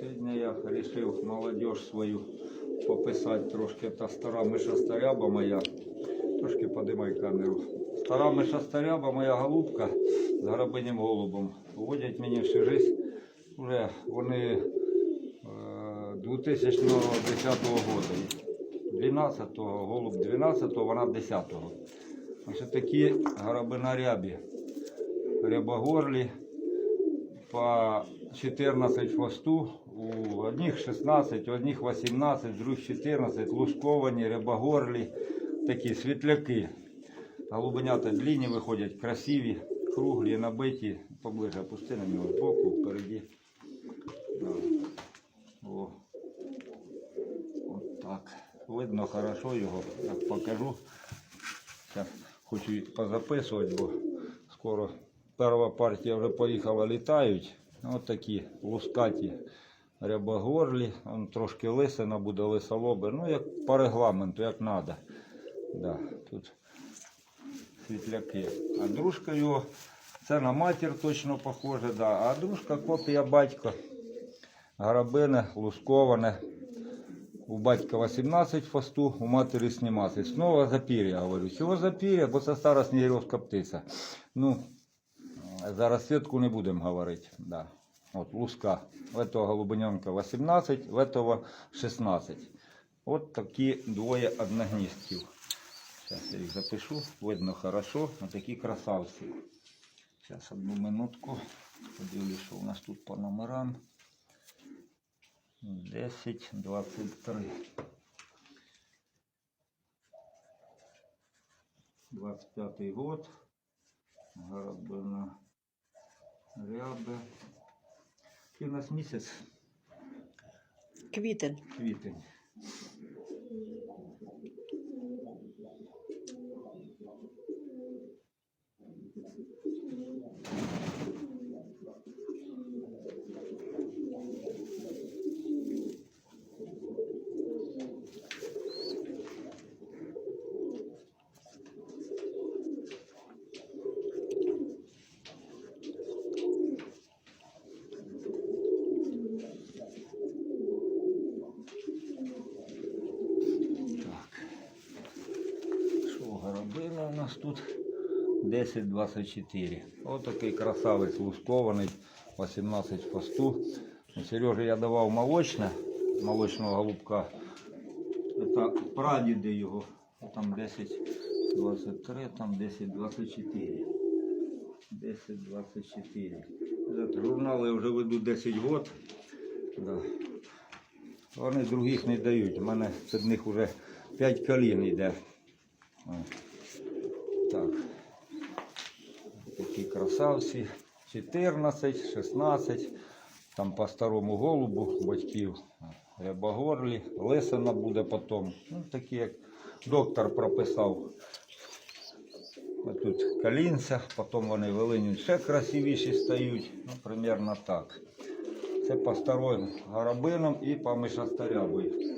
Сьогодні я вирішив молодь свою пописати трошки. Та стара миша старяба моя. Трошки подимай камеру. Стара миша старяба, моя голубка з горобиним голубом. Водять мені всю життя. Вже вони е, 2010 року. 12-го, голуб 12-го, вона 10-го. Ось такі горобина рябі. Рябогорлі по 14 хвосту, у одних 16, у одних 18, других 14, лусковані, рябогорлі, такі світляки. Голубенята длинні виходять, красиві, круглі, набиті. Поближе опусти на нього збоку, впереді. О. Видно хорошо його. Так покажу. Зараз хочу позаписувати, бо скоро перша партія вже поїхала, літають. Ось такі лускаті рябогорлі. Трошки лисина буде лисолоби. Ну, як по регламенту, як треба. Да, тут світляки. А дружка його, це на матір точно похоже, да. а дружка копія батька. Гарабине, лусковане. У батька 18 фасту, у матері 17. Знову запір'я, говорю. Чого запір'я? Бо це стара снігирьовська птиця. Ну, зараз свідку не будемо говорити. Да. От луска. В этого голубененка 18, в этого 16. От такі двоє одногністків. Зараз я їх запишу. Видно хорошо. Ось такі красавці. Зараз одну минутку. Подивлюсь, що у нас тут по номерам. 10, 23. 25 год. Горобина ряби. І у нас місяць Квітень. квітень. Так. Що горобина у нас тут? 10-24. Ось такий красавець лускований, 18 хвосту. Сережі я давав молочне, молочного голубка. Це прадіди його. Там 10-23, там 10-24. 10-24. Це Журнали я вже веду 10 років. Да. Вони других не дають. У мене під них вже 5 колін йде. Так. Красавці. 14, 16. Там по старому голубу батьків. Рябогорлі, лисина буде потім. Ну, такі, як доктор прописав. Тут колінця, потім вони вилинюють ще красивіші стають. Ну, примерно так. Це по старим горобинам і по мишастарябі.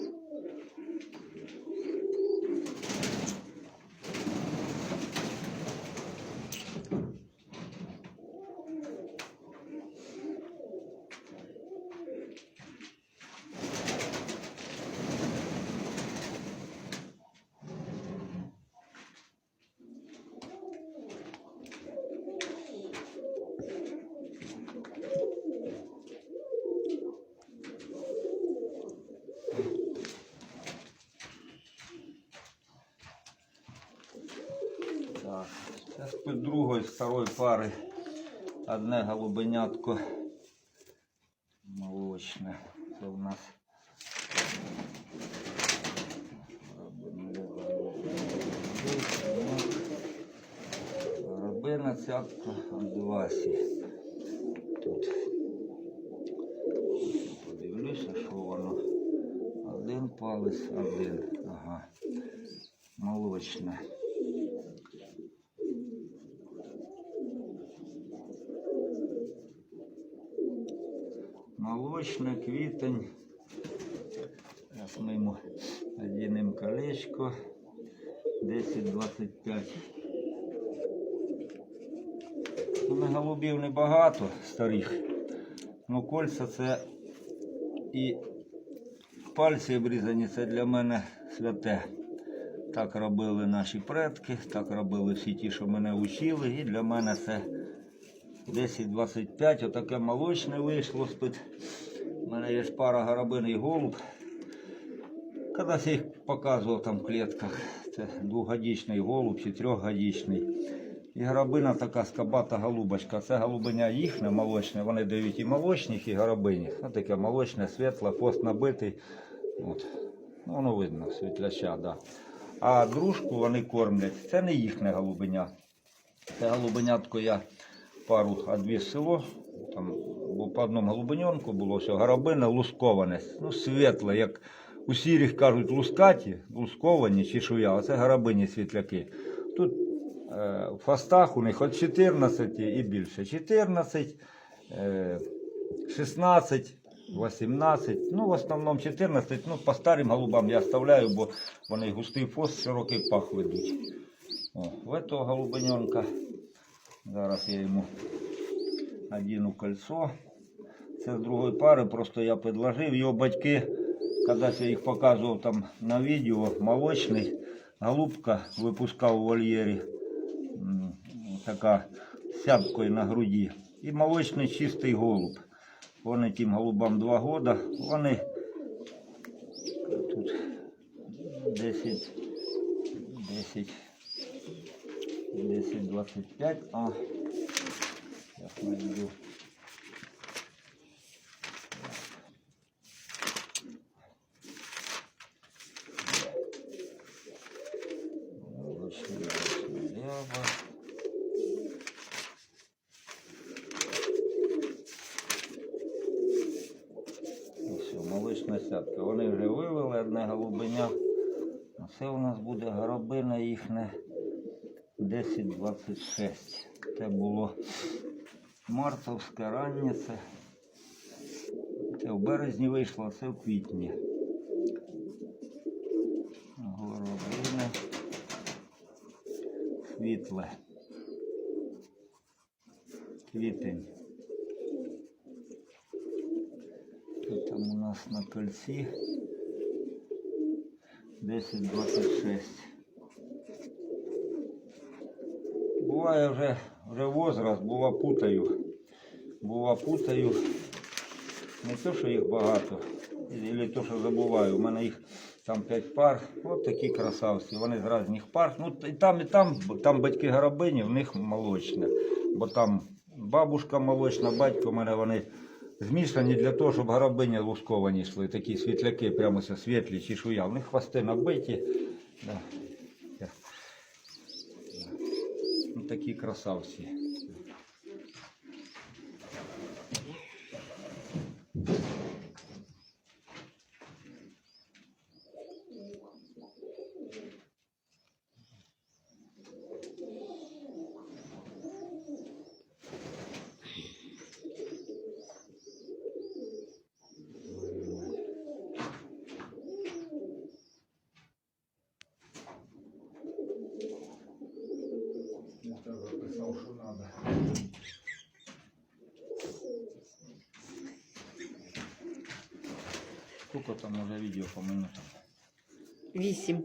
Так, під другої старої пари одне голубенятко молочне. Це у нас Рабина цятка Андивасі. Тут подивлюся, що воно. Один палець, один. Ага. Молочне. Молочне, квітень. Зараз ми йому одінемо колечко. 10-25. У мене голубів небагато старих. Ну кольця це І пальці обрізані це для мене святе. Так робили наші предки, так робили всі ті, що мене учили. І для мене це 10-25, отаке молочне вийшло з-під. Мене є пара горобин і голуб. Когда я їх показував там в клітках, це двохгодічний голуб чи трьохгодічний. І горобина така скабата голубочка. Це голубиня їхня молочне, вони дають і молочних, і горобині. Ось таке молочне, світле, пост набитий. От. Ну, воно видно, світляча, да. А дружку вони кормлять. Це не їхня голубиня. Це голубенятко я пару одвіз село. Там по одному голубеньонку було все. Горобина лусковане. Ну, світле, як у сірих кажуть, лускаті, лусковані чешуя, а це горобині світляки. Тут е, в фастах у них від 14 і більше. 14, е, 16, 18, ну в основному 14. Ну, по старим голубам я оставляю, бо вони густий фост, широкий пах ведуть. О, в этого голубеньонка. Зараз я йому одіну кольцо. Це з другої пари, просто я підложив. Його батьки, коли я їх показував там на відео, молочний, голубка випускав у вольєрі. Така з сяткою на груді. І молочний чистий голуб. Вони тим голубам два года. Вони тут 10, 10, 10, 25, а Сейчас найду. Молочна сятка. Вони вже вивели одне голубеня. А це у нас буде горобина їхня 10-26. Це було мартовське раннє. Це, в березні вийшло, це в квітні. Горобина. Світле. Квітень. Що там у нас на кольці? 10-26. Буває вже, вже возраст, бува путаю. Бува путаю. Не то, що їх багато, або то, що забуваю. У мене їх там 5 пар. От такі красавці. Вони з різних пар. Ну і там, і там, там батьки горобині, в них молочне. Бо там бабушка молочна, батько у мене вони змішані для того, щоб горобині лусковані йшли. Такі світляки, прямо світлі, чешуя. У них хвости набиті. Да. Ну, такі красавці. Я теж записав, що треба. Сколько там уже видео по минутам? Вісім.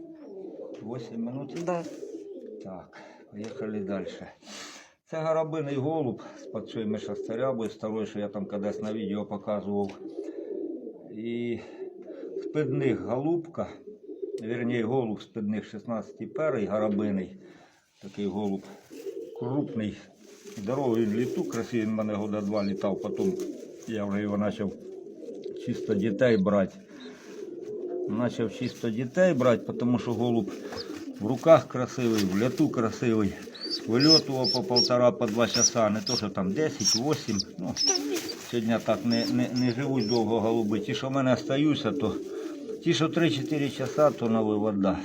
8 минут? Да. Так, поїхали далі. Це горобиний голуб з пацюю мишастарябою, старої, що я там кудись на відео показував. І з-під голубка, вірніше голуб з-під них 16 перий, горобиний. Такий голуб крупний, здоровий він літу, красивий, він мене года два літав, потім я вже його почав чисто дітей брати. Начав чисто дітей брати, тому що голуб в руках красивий, в ляту красивий. Вильотував по полтора, по два часа, не то, що там 10, 8. Ну, сьогодні так не, не, не живуть довго голуби. Ті, що в мене остаються, то ті, що 3-4 часа, то на вивода.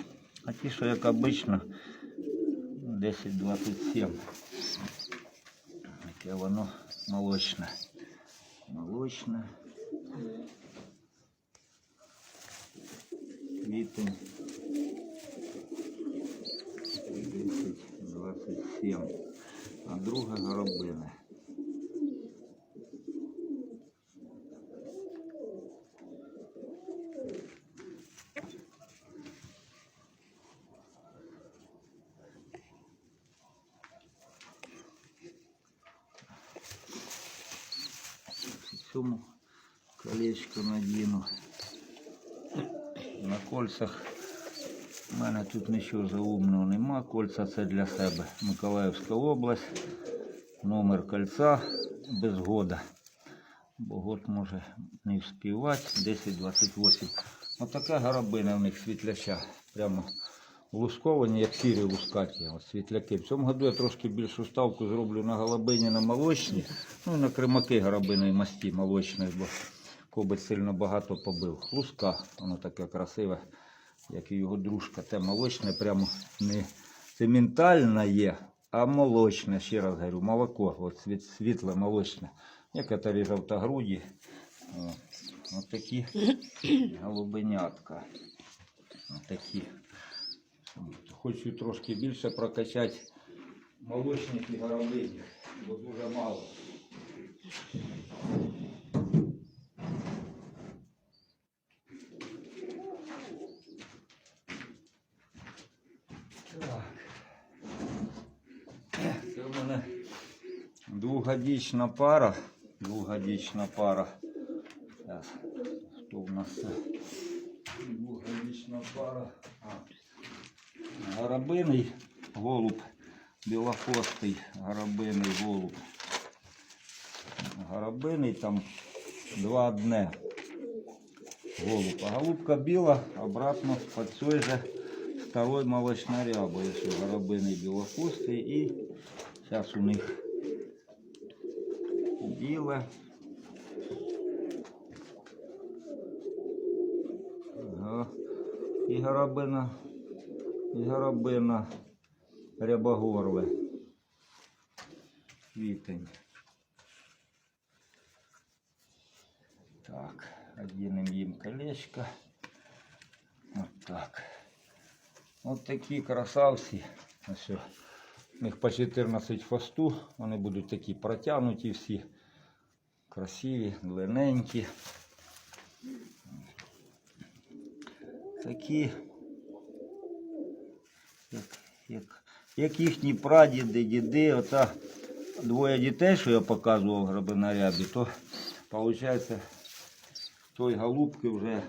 А ті, що як обично, 10-27. Яке воно молочне. Молочне. Квітень. зробили. Цьому колечко надену На кольцах у мене тут нічого заумного нема. Кольця це для себе. Миколаївська область. Номер кольця без года. Бо год може не вспівати. 10-28. Отака гарабина в них світляча. Прямо лусковані, як сірі лускаті. От світляки. В цьому году я трошки більшу ставку зроблю на голубині, на молочні. Ну і на кримаки гарабиної масті молочної, бо кобець сильно багато побив. Луска, воно таке красиве, як і його дружка. Те молочне, прямо не цементальне є, а молочне, ще раз говорю, молоко, от світ, світле молочне. Некоторі жовтогруді. О, Ось такі голубенятка. Ось такі. Хочу трошки більше прокачати молочних і горобинів, бо дуже мало. Так. Це в мене двогодічна пара. Двогодічна пара. Зараз, хто в нас це? Двогодічна пара. А. Горобиний голуб, білохвостий горобиний голуб. Горобиний там два одне. Голуб. А голубка біла обратно под цей же второй молочнорябой. Еще горобиний білохвостий і зараз у них біле. І горобина і горобина рябогорле. Квітень. Так, одінем їм колечко. Вот так. Вот такі красавці. Ось. У по 14 фасту. Вони будуть такі протягнуті всі. Красиві, длинненькі. Такі як, як, як їхні прадіди, діди, ота двоє дітей, що я показував грабинарябі, то виходить, той голубки вже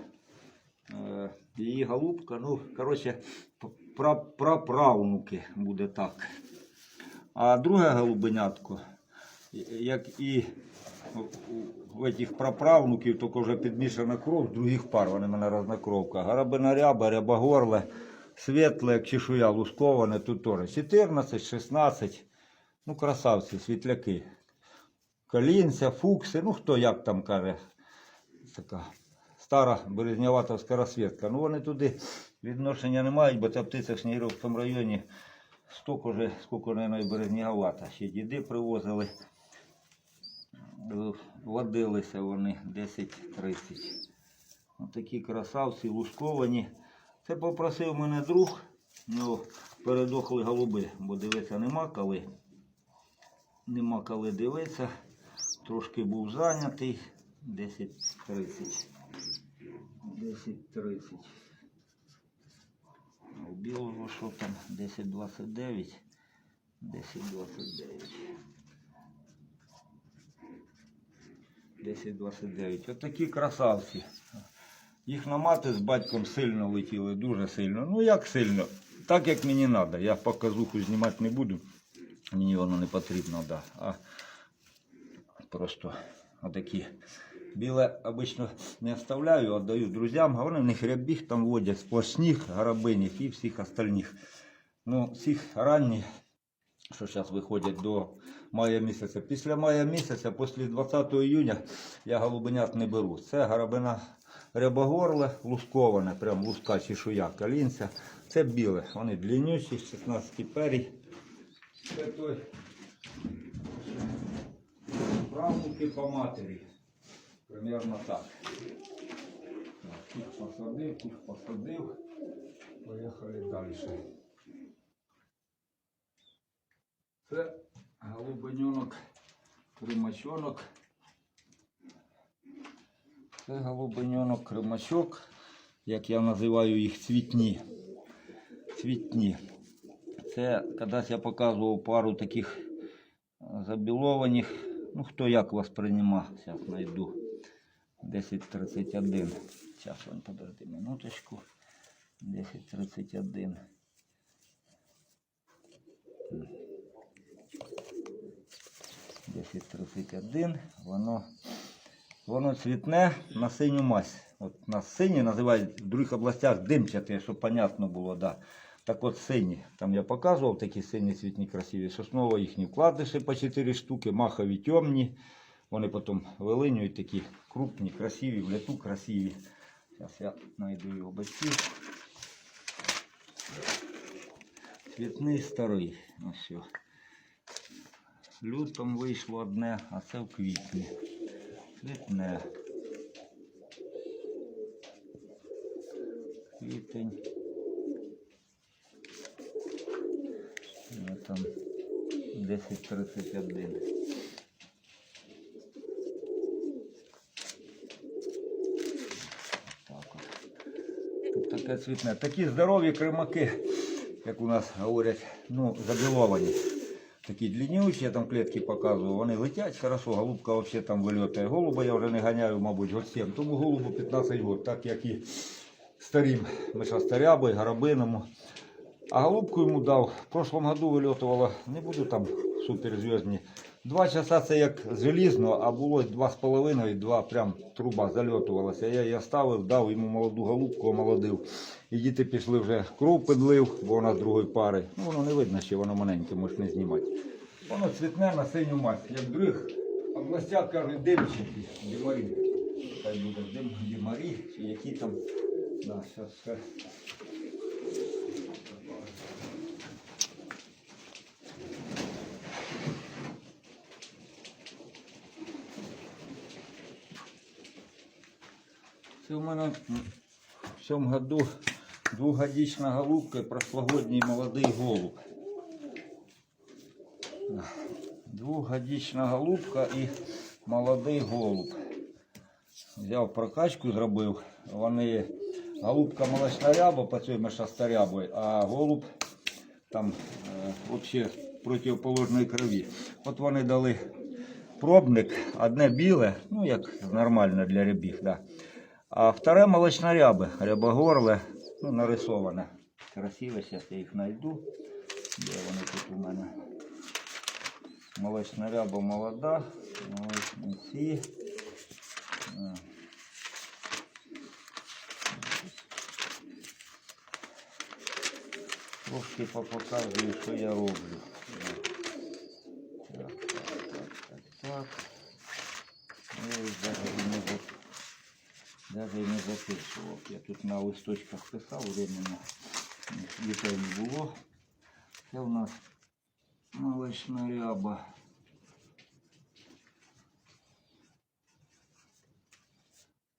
е, її голубка, ну, коротше, пра, праправнуки буде так. А друге голубенятко, як і у- этих праправнуків, тільки вже підмішана кров, других пар, вони в мене рознокровка. Гарабина ряба, рябогорле, світле, як чешуя лусковане, тут теж 14, 16. Ну, красавці, світляки. Колінця, фукси, ну хто як там каже. Така стара березнявата скоросвітка. Ну вони туди відношення не мають, бо ця птиця в Снігирівському районі стільки вже, скільки, мабуть, березнявата. Ще діди привозили. Е, Водилися вони 10-30. Ось такі красавці, лусковані. Це попросив мене друг. Ну, передохли голуби, бо дивитися нема коли. Нема коли дивитися. Трошки був зайнятий. 10.30. 10.30. А У білого що там? 10.29. 10.29. 10.29. От такі красавці. Їх мати з батьком сильно летіли, дуже сильно. Ну як сильно? Так як мені треба. Я показуху знімати не буду. Мені воно не потрібно, да. А просто отакі. Біле обично не оставляю, віддаю друзям, а вони в них рябіг там водять сплошних, горобинів і всіх остальних. Ну, всіх ранніх, що зараз виходять до мая місяця. Після мая місяця, після 20 июня, я голубенят не беру. Це горобина рябогорле, лусковане, прям луска чешуя, калінця. Це біле, вони длиннющі, 16 перій. Це той правнуки по матері. Примерно так. Тих посадив, тих посадив. Поїхали далі. Це голубеньонок, кримачонок. Це голубеньонок, кримачок, як я називаю їх цвітні. Цвітні. Це колись я показував пару таких забілованих Ну, хто як воспринимав, зараз знайду. 10.31. Зараз, вон, подожди минуточку. 10.31. М. 10.31. Воно, воно цвітне на синю мазь. От на синій називають в других областях димчате, щоб понятно було, да. Так от сині. Там я показував такі сині цвітні красиві. Сосново їхні вкладиші по 4 штуки, махові темні. Вони потім вилинюють такі крупні, красиві, в літу красиві. Зараз я знайду його батьків. Цвітний старий. Ось. Лютом вийшло одне, а це в квітні. Цвітне. Квітень. Ну, там 10.31. Так от. Тут таке цвітне. Такі здорові кримаки, як у нас говорять, ну, забіловані. Такі длиннючі, я там клітки показував, вони летять хорошо, голубка взагалі там вильотає. Голуба я вже не ганяю, мабуть, 7. Тому голубу 15 років, так як і старим мишастарябой, горобиному. А голубку йому дав. В прошлом году вильотувала, не буду там суперзв'язні. Два часа це як желізно, а було два з половиною, два прям труба зальотувалася. Я її ставив, дав йому молоду голубку, омолодив. І діти пішли вже кров підлив, бо вона з другої пари. Ну воно не видно, що воно маленьке, можеш не знімати. Воно цвітне на синю мать. Як других областях кажуть, димчики, димарі. Хай буде дим, димарі, чи які там. Да, щас, ще. В мене в цьому году двухгодична голубка і прошлогодній молодий голуб. Двухгодична голубка і молодий голуб. Взяв прокачку, зробив. Вони голубка молочна ряба по цій мешастарябої, а голуб там е, взагалі противоположної крові. От вони дали пробник, одне біле, ну як нормально для рябів, да. А вторе молочна ряба, рябогорле, ну, нарисоване. Красиво, зараз я їх знайду. Де вони тут у мене? Молочна ряба молода. Ось ці. Трошки попоказую, що я роблю. Даже і не записував. Я тут на листочках писав, временно дітей не було. Це у нас молочна ряба.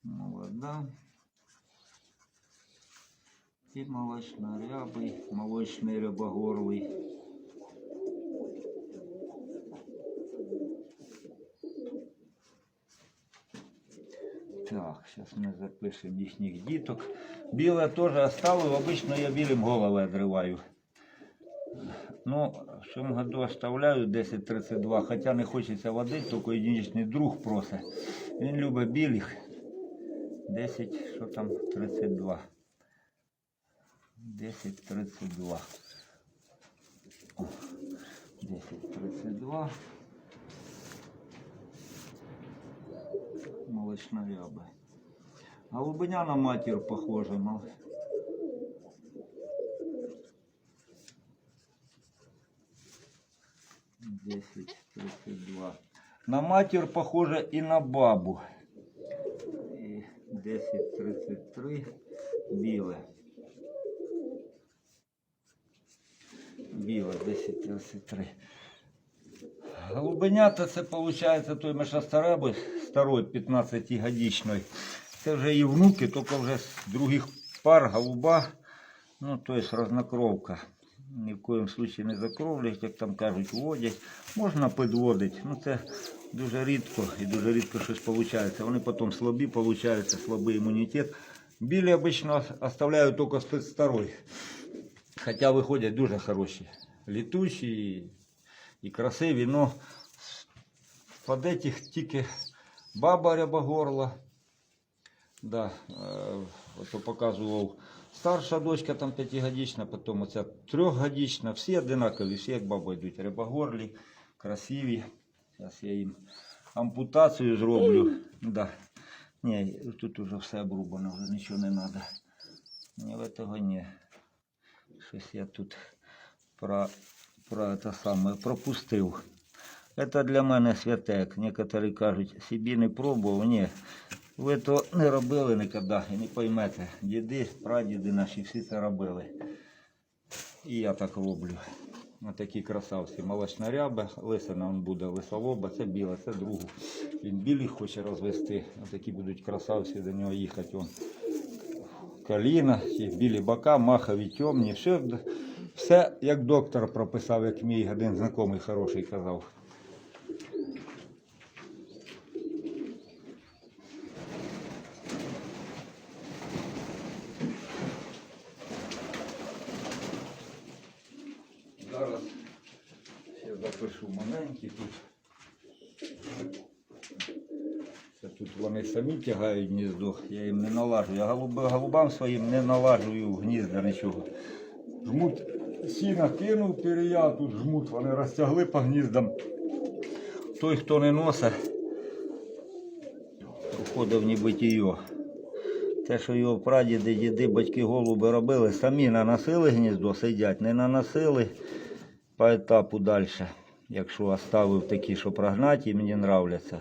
Молода. І молочнорябий, молочний рябогорлий. Сейчас мы запишем їхніх діток. Біле теж оставив, обично я білим голови відриваю. Ну, в цьому году оставляю 10.32, хоча не хочеться води, тільки єдиничний друг просить. Він любить білих. 10, що там, 32. 10.32. О, 10.32. Молочна ряба. Голубиня на матір похожа. мал- Десять тридцать два. На матір похожа і на бабу. І 10.33 біле. Біле 10.33. Голубенята це виходить той мешастареби старой 15-годичної. Це вже і внуки, тільки вже з других пар голуба. Ну, то есть разнокровка. Ні в коєму случаї не закровлять, як там кажуть, водять. Можна підводити, ну це дуже рідко і дуже рідко щось виходить. Вони потім слабі получаються, слабий імунітет. Білі обично оставляють тільки з старой. Хоча виходять дуже хороші. Літучі і, красиві, но Под этих тільки баба рябогорла. Да, е, показував старша дочка там п'ятигодична, потім оця трьохгодична. Всі одинакові, всі як баба йдуть. Рябогорлі, красиві. Зараз я їм ампутацію зроблю. Да. Ні, тут уже все обрубано, вже нічого не треба. Ні, в того ні. Щось я тут про, про це саме пропустив. Це для мене святе, як некоторі кажуть, собі не пробував. Ні. Ви то не робили ніколи і не поймете. Діди, прадіди наші всі це робили. І я так роблю. Ось такі красавці. Молочна ряба, лисина он буде лисолоба, це біла, це другу. Він білий хоче розвести. Ось такі будуть красавці до нього їхати. Он. Коліна, білі бока, махові, темні. Все, все як доктор прописав, як мій один знайомий хороший казав. Зараз ще запишу маленькі тут. Це тут вони самі тягають гніздо, я їм не налажу. Я голубам своїм не налажую гнізда нічого. Жмут сіна кинув перея, тут жмут, вони розтягли по гніздам. Той, хто не носить, уходив в небитіє. Те, що його прадіди, діди, батьки голуби робили, самі наносили гніздо, сидять, не наносили по етапу далі. Якщо оставив такі, що прогнаті, мені нравляться.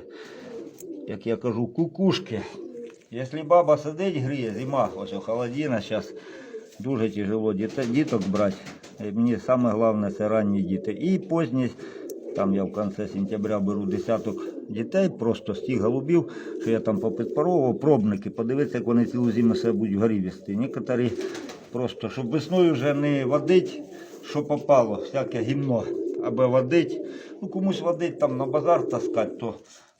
Як я кажу, кукушки. Якщо баба сидить, гріє, зима, ось холодина, зараз дуже тяжело діток брати. Е, Мені саме головне це ранні діти. І пізні, там я в кінці сентября беру десяток дітей, просто з тих голубів, що я там попідпаровував, пробники, подивитися, як вони цілу зиму себе будуть горі вести. Некоторі просто, щоб весною вже не водить, що попало, всяке гімно, аби водить. Ну комусь водить там на базар таскати, то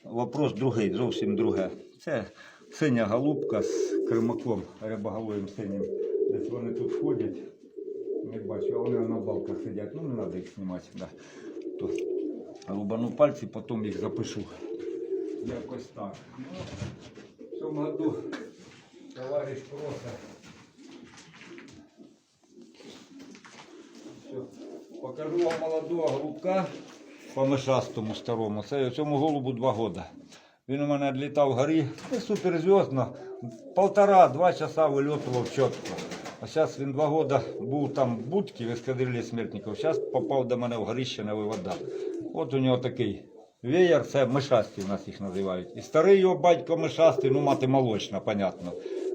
вопрос другий, зовсім друге. Це синя голубка з кримаком рябоголовим синім. Десь вони тут ходять. Не бачу, а вони на балках сидять. Ну не треба їх знімати. Да. То рубану пальці, потім їх запишу. Якось так. Ну, в цьому году товариш просить. Все. Покажу вам молодого голубка по мишастому старому. Це цьому голубу два года. Він у мене відлітав вгорі, ну, суперзв'язно. Полтора-два часа вильотував чітко. А зараз він два года був там в будці в ескадрилі смертників. Зараз попав до мене в горище на вивода. От у нього такий веєр, це мишасті у нас їх називають. І старий його батько мишастий, ну мати молочна, понятно.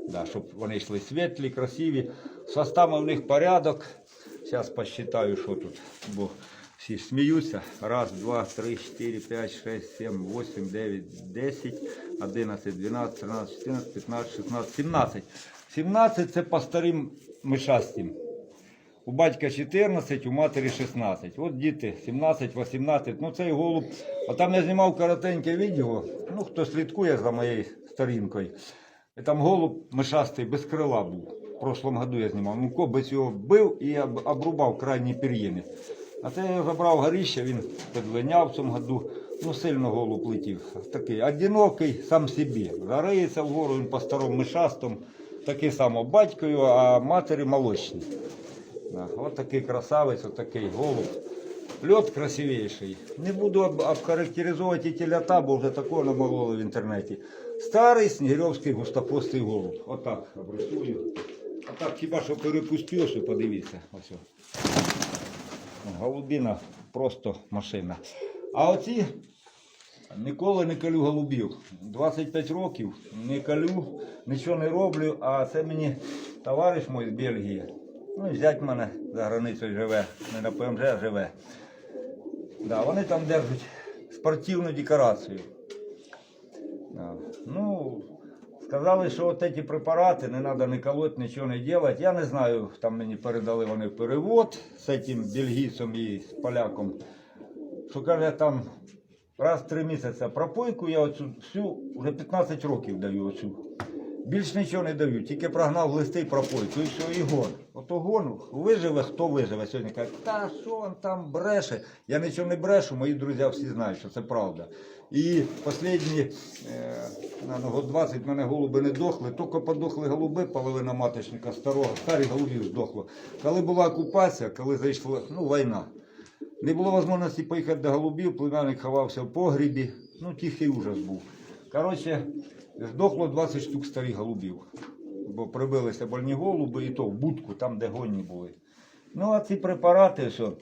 Да, щоб вони йшли світлі, красиві. З хвостами в них порядок. Зараз посчитаю, що тут. Бо всі ж сміються. Раз, два, три, чотири, п'ять, шесть, сім, вісім, дев'ять, десять, одинадцять, дванадцять, тринадцять, чотирнадцять, п'ятнадцять, шістнадцять, сімнадцять. Сімнадцять це по старим мишастим. У батька 14, у матері 16. От діти 17, 18. Ну цей голуб. А там я знімав коротеньке відео. Ну, хто слідкує за моєю сторінкою. І там голуб мишастий без крила був. В прошлом году я знімав. Ну, кобець його бив і обрубав крайній пір'їни. А це я забрав горище, він підлиняв в цьому году. Ну, сильно голуб летів. Такий одинокий, сам собі. Зариється вгору, він по старому мишастому. Такий само батькою, а матері молочні. От такий красавець, от такий голуб. Льот красивіший. Не буду об- обхарактеризувати і телята, бо вже такого намололи в інтернеті. Старий снігирьовський густопостий голуб. Отак обрисую. А так хіба що перепустив, що подивіться. Ось. О. Голубіна просто машина. А оці ніколи не калю голубів. 25 років не калю, нічого не роблю, а це мені товариш мій з Бельгії. Ну і зять мене за границею живе, не на ПМЖ живе. Да, вони там держать спортивну декорацію. Да. Ну, сказали, що от ці препарати не треба не колоти, нічого не робити. Я не знаю, там мені передали вони перевод з цим бельгійцем і з поляком. Що каже, там раз в три місяці пропойку я оцю всю, вже 15 років даю оцю Більш нічого не дають, тільки прогнав листи і пропой. І все, і гон. Ото гон, виживе, хто виживе. Сьогодні кажуть, та що він там бреше? Я нічого не брешу, мої друзі всі знають, що це правда. І останні е, год 20 в мене голуби не дохли, тільки подохли голуби, половина маточника старого, старих голубів здохло. Коли була окупація, коли зайшла ну, війна, не було можливості поїхати до голубів, племянник ховався в погрібі, ну тихий ужас був. Коротше, здохло 20 штук старих голубів, бо прибилися больні голуби і то в будку, там, де гонні були. Ну, а ці препарати, що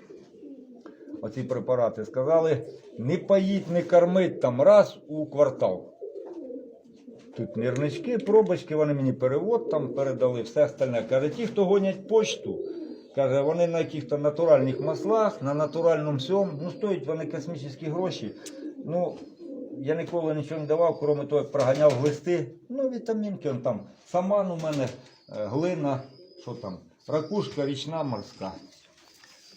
оці препарати сказали, не поїть, не кормить там раз у квартал. Тут нірнички, пробочки, вони мені перевод там передали, все остальне. Каже, ті, хто гонять почту, каже, вони на яких-то натуральних маслах, на натуральному всьому, ну стоять вони космічні гроші. Ну, я ніколи нічого не давав, крім того, як проганяв глисти. Ну, вітамінки, он там саман у мене, е, глина, що там, ракушка річна морська.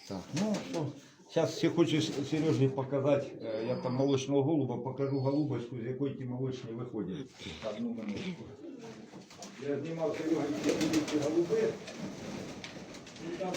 Так, ну що, зараз ще хочу Сережі показати, е, я там молочного голуба, покажу голубочку, з якої ті молочні виходять. Одну минутку. Я знімав Сережі ці голуби. І там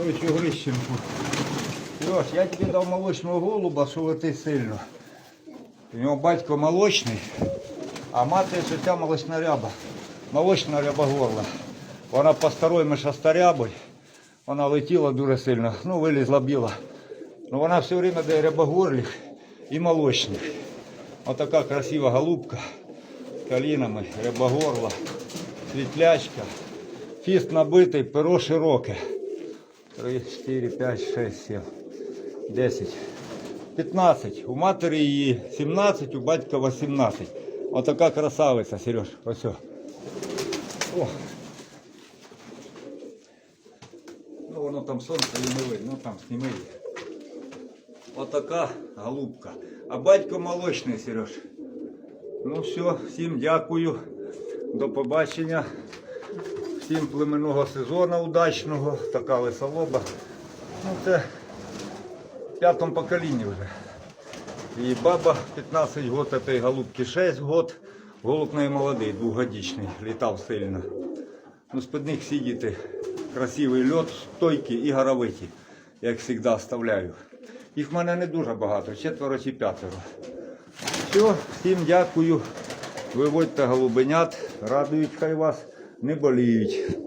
Сергій Грищенку. Сереж, я тобі дав молочного голуба, що лети сильно. У нього батько молочний, а мати життя молочна ряба. Молочна ряба горла. Вона по старой мишасторябой. Вона летіла дуже сильно. Ну, вилізла біла. Ну вона все время дає рябогорлих і молочних. Отака красива голубка. Калінами, рябогорла, світлячка. Фіст набитий, перо широке. 3, 4, 5, 6, 7, 10, 15. У матері її 17, у батька 18. Отака красавиця, Сереж. Ось. о. Ну, воно там сонце і не видно, ну там сніми її. Отака голубка. А батько молочний, Сереж. Ну все, всім дякую. До побачення. Всім племенного сезону удачного. Така лисолоба. Ну це в п'ятому поколінні вже. І баба 15 год, этой голубки 6 год. Голуб молодий, двухгодичний, літав сильно. Ну, з-під них всі діти. Красивий льот, стойкі і горовиті, як завжди оставляю. Їх в мене не дуже багато, четверо чи п'ятеро. Все, всім дякую. Виводьте голубенят, радують хай вас, не боліють.